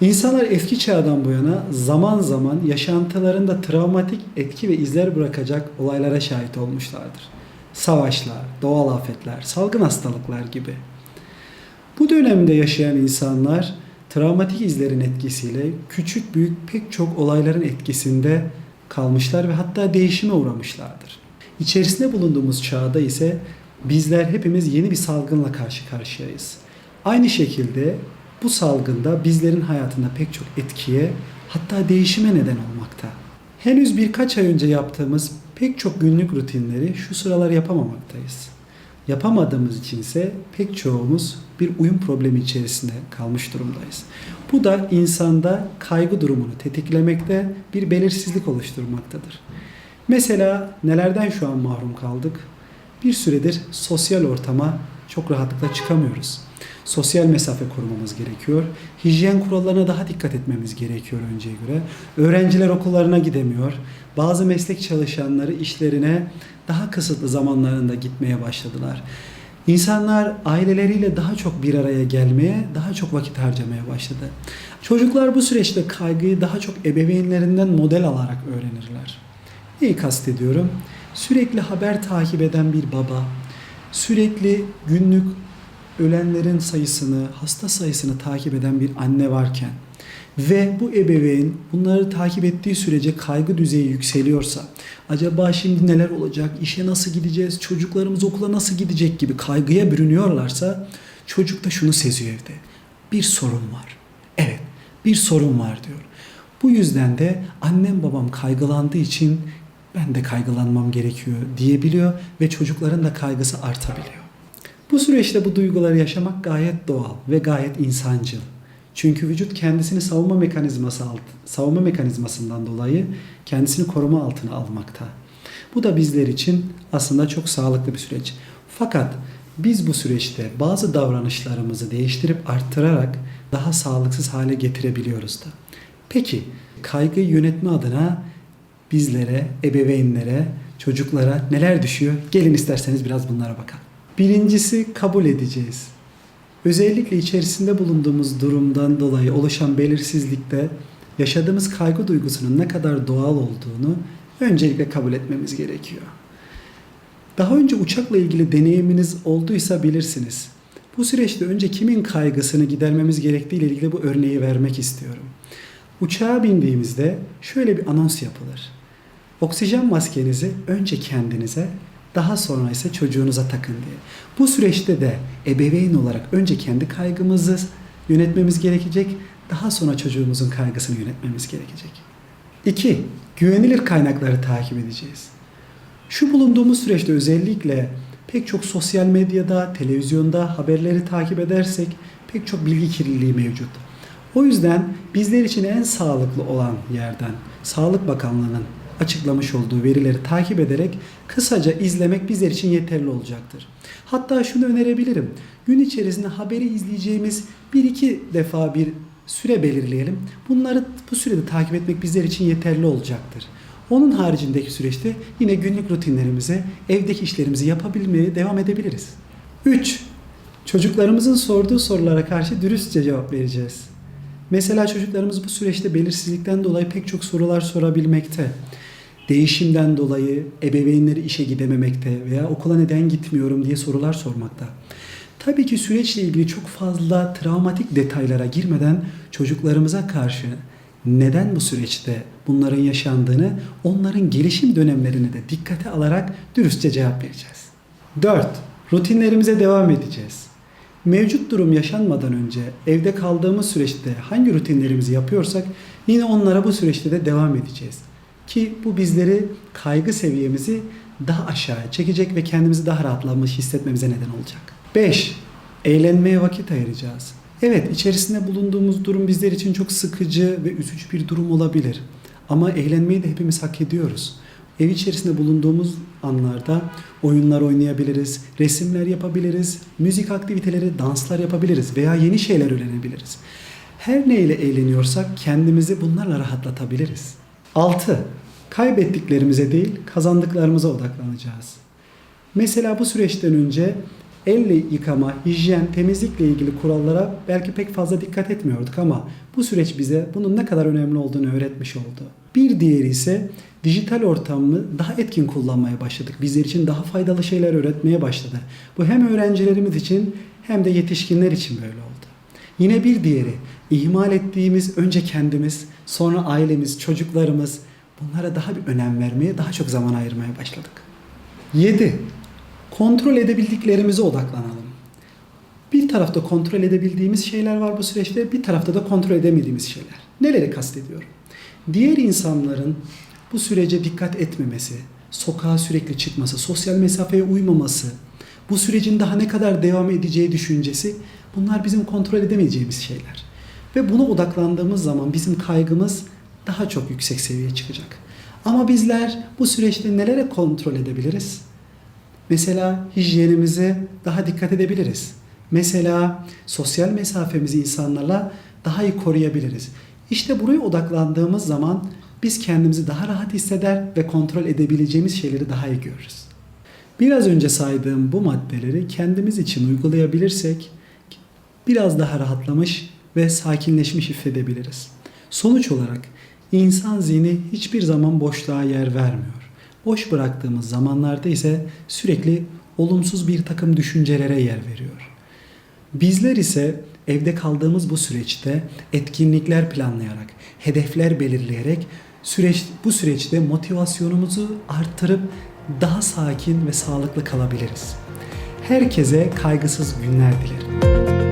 İnsanlar eski çağdan bu yana zaman zaman yaşantılarında travmatik etki ve izler bırakacak olaylara şahit olmuşlardır. Savaşlar, doğal afetler, salgın hastalıklar gibi. Bu dönemde yaşayan insanlar travmatik izlerin etkisiyle küçük büyük pek çok olayların etkisinde kalmışlar ve hatta değişime uğramışlardır. İçerisinde bulunduğumuz çağda ise bizler hepimiz yeni bir salgınla karşı karşıyayız. Aynı şekilde bu salgında bizlerin hayatında pek çok etkiye hatta değişime neden olmakta. Henüz birkaç ay önce yaptığımız pek çok günlük rutinleri şu sıralar yapamamaktayız. Yapamadığımız için ise pek çoğumuz bir uyum problemi içerisinde kalmış durumdayız. Bu da insanda kaygı durumunu tetiklemekte, bir belirsizlik oluşturmaktadır. Mesela nelerden şu an mahrum kaldık? Bir süredir sosyal ortama çok rahatlıkla çıkamıyoruz. Sosyal mesafe korumamız gerekiyor. Hijyen kurallarına daha dikkat etmemiz gerekiyor önceye göre. Öğrenciler okullarına gidemiyor. Bazı meslek çalışanları işlerine daha kısıtlı zamanlarında gitmeye başladılar. İnsanlar aileleriyle daha çok bir araya gelmeye, daha çok vakit harcamaya başladı. Çocuklar bu süreçte kaygıyı daha çok ebeveynlerinden model alarak öğrenirler. Neyi kastediyorum? Sürekli haber takip eden bir baba, sürekli günlük ölenlerin sayısını, hasta sayısını takip eden bir anne varken ve bu ebeveyn bunları takip ettiği sürece kaygı düzeyi yükseliyorsa, acaba şimdi neler olacak, işe nasıl gideceğiz, çocuklarımız okula nasıl gidecek gibi kaygıya bürünüyorlarsa çocuk da şunu seziyor evde. Bir sorun var. Evet, bir sorun var diyor. Bu yüzden de annem babam kaygılandığı için ben de kaygılanmam gerekiyor diyebiliyor ve çocukların da kaygısı artabiliyor. Bu süreçte bu duyguları yaşamak gayet doğal ve gayet insancıl. Çünkü vücut kendisini savunma mekanizması alt, savunma mekanizmasından dolayı kendisini koruma altına almakta. Bu da bizler için aslında çok sağlıklı bir süreç. Fakat biz bu süreçte bazı davranışlarımızı değiştirip arttırarak daha sağlıksız hale getirebiliyoruz da. Peki kaygıyı yönetme adına bizlere, ebeveynlere, çocuklara neler düşüyor? Gelin isterseniz biraz bunlara bakalım. Birincisi kabul edeceğiz. Özellikle içerisinde bulunduğumuz durumdan dolayı oluşan belirsizlikte yaşadığımız kaygı duygusunun ne kadar doğal olduğunu öncelikle kabul etmemiz gerekiyor. Daha önce uçakla ilgili deneyiminiz olduysa bilirsiniz. Bu süreçte önce kimin kaygısını gidermemiz gerektiği ile ilgili bu örneği vermek istiyorum. Uçağa bindiğimizde şöyle bir anons yapılır. Oksijen maskenizi önce kendinize, daha sonra ise çocuğunuza takın diye. Bu süreçte de ebeveyn olarak önce kendi kaygımızı yönetmemiz gerekecek, daha sonra çocuğumuzun kaygısını yönetmemiz gerekecek. 2. Güvenilir kaynakları takip edeceğiz. Şu bulunduğumuz süreçte özellikle pek çok sosyal medyada, televizyonda haberleri takip edersek pek çok bilgi kirliliği mevcut. O yüzden bizler için en sağlıklı olan yerden Sağlık Bakanlığı'nın açıklamış olduğu verileri takip ederek kısaca izlemek bizler için yeterli olacaktır. Hatta şunu önerebilirim. Gün içerisinde haberi izleyeceğimiz bir iki defa bir süre belirleyelim. Bunları bu sürede takip etmek bizler için yeterli olacaktır. Onun haricindeki süreçte yine günlük rutinlerimize, evdeki işlerimizi yapabilmeye devam edebiliriz. 3. Çocuklarımızın sorduğu sorulara karşı dürüstçe cevap vereceğiz. Mesela çocuklarımız bu süreçte belirsizlikten dolayı pek çok sorular sorabilmekte. Değişimden dolayı ebeveynleri işe gidememekte veya okula neden gitmiyorum diye sorular sormakta. Tabii ki süreçle ilgili çok fazla travmatik detaylara girmeden çocuklarımıza karşı neden bu süreçte bunların yaşandığını, onların gelişim dönemlerini de dikkate alarak dürüstçe cevap vereceğiz. 4. Rutinlerimize devam edeceğiz. Mevcut durum yaşanmadan önce evde kaldığımız süreçte hangi rutinlerimizi yapıyorsak yine onlara bu süreçte de devam edeceğiz. Ki bu bizleri kaygı seviyemizi daha aşağıya çekecek ve kendimizi daha rahatlamış hissetmemize neden olacak. 5. Eğlenmeye vakit ayıracağız. Evet içerisinde bulunduğumuz durum bizler için çok sıkıcı ve üzücü bir durum olabilir. Ama eğlenmeyi de hepimiz hak ediyoruz. Ev içerisinde bulunduğumuz anlarda oyunlar oynayabiliriz, resimler yapabiliriz, müzik aktiviteleri, danslar yapabiliriz veya yeni şeyler öğrenebiliriz. Her neyle eğleniyorsak kendimizi bunlarla rahatlatabiliriz. 6. Kaybettiklerimize değil, kazandıklarımıza odaklanacağız. Mesela bu süreçten önce elle yıkama, hijyen, temizlikle ilgili kurallara belki pek fazla dikkat etmiyorduk ama bu süreç bize bunun ne kadar önemli olduğunu öğretmiş oldu. Bir diğeri ise dijital ortamı daha etkin kullanmaya başladık. Bizler için daha faydalı şeyler öğretmeye başladı. Bu hem öğrencilerimiz için hem de yetişkinler için böyle oldu. Yine bir diğeri ihmal ettiğimiz önce kendimiz, sonra ailemiz, çocuklarımız bunlara daha bir önem vermeye, daha çok zaman ayırmaya başladık. 7. Kontrol edebildiklerimize odaklanalım. Bir tarafta kontrol edebildiğimiz şeyler var bu süreçte, bir tarafta da kontrol edemediğimiz şeyler. Neleri kastediyorum? Diğer insanların bu sürece dikkat etmemesi, sokağa sürekli çıkması, sosyal mesafeye uymaması, bu sürecin daha ne kadar devam edeceği düşüncesi bunlar bizim kontrol edemeyeceğimiz şeyler. Ve buna odaklandığımız zaman bizim kaygımız daha çok yüksek seviyeye çıkacak. Ama bizler bu süreçte nelere kontrol edebiliriz? Mesela hijyenimize daha dikkat edebiliriz. Mesela sosyal mesafemizi insanlarla daha iyi koruyabiliriz. İşte buraya odaklandığımız zaman biz kendimizi daha rahat hisseder ve kontrol edebileceğimiz şeyleri daha iyi görürüz. Biraz önce saydığım bu maddeleri kendimiz için uygulayabilirsek biraz daha rahatlamış ve sakinleşmiş hissedebiliriz. Sonuç olarak insan zihni hiçbir zaman boşluğa yer vermiyor. Boş bıraktığımız zamanlarda ise sürekli olumsuz bir takım düşüncelere yer veriyor. Bizler ise evde kaldığımız bu süreçte etkinlikler planlayarak, hedefler belirleyerek süreç bu süreçte motivasyonumuzu arttırıp daha sakin ve sağlıklı kalabiliriz. Herkese kaygısız günler dilerim.